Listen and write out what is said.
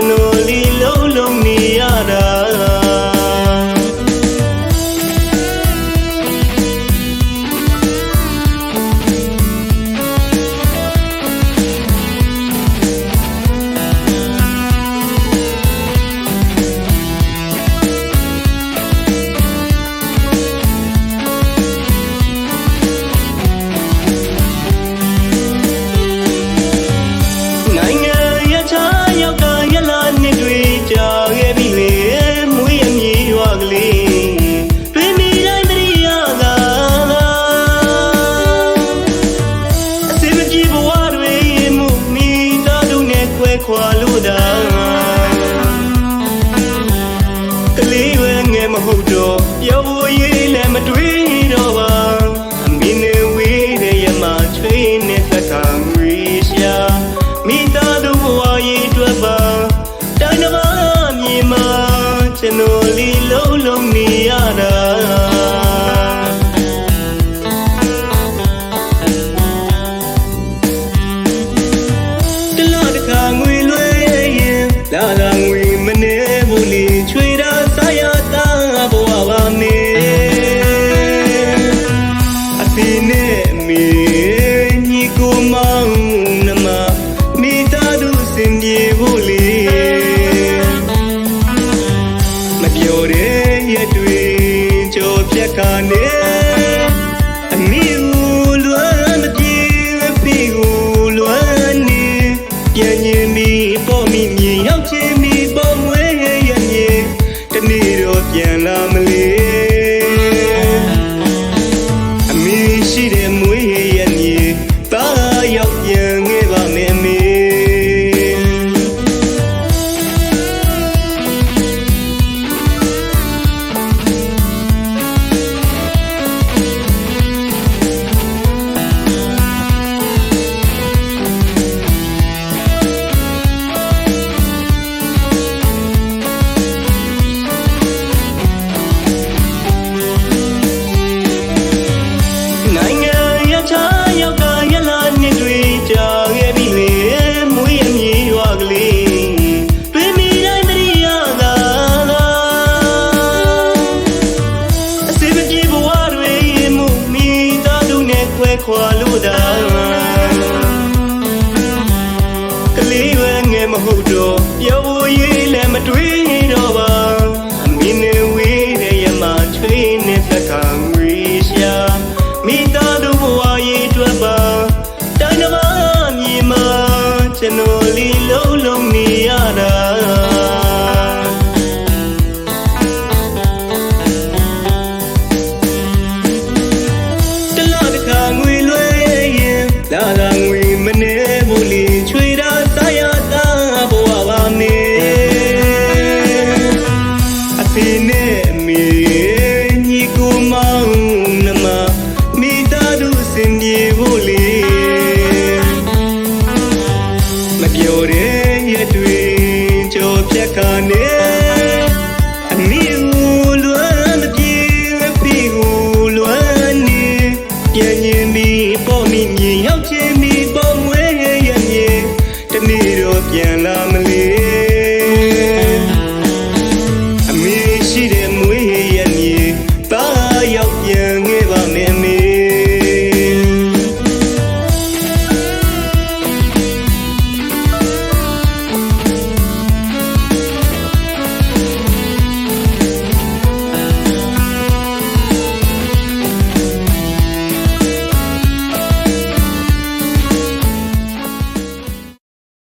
noche. မဟုတ်တော့ပြောဖို့ရေးလည်းမတွေးတော့ can't love me. ခွာလို့သာကလေးဝငယ်မဟုတ်တော့ပြောဖို့ရေးလည်းမတွေးတော့ပါအမင်းနဲ့ဝေးတဲ့ရမချွေးနဲ့သက်ကံဝေးရှာမိသားတို့ဘဝရေးအတွက်ပါတိုင်းတစ်ပါးမြေမှာကျွန်တော်လေးလုံးလုံး လို့လေမပြောတဲ့ညတွေကြော်ဖြတ်ခါနေအနည်းကိုလွမ်းမပြေမပြေကိုလွမ်းနေပြန်ရင်မီပေါ်မီမြင်ရောက်ချင်းမီပေါ်မွေးရဲ့မြင်တနေ့တော့ပြန်လာမလေး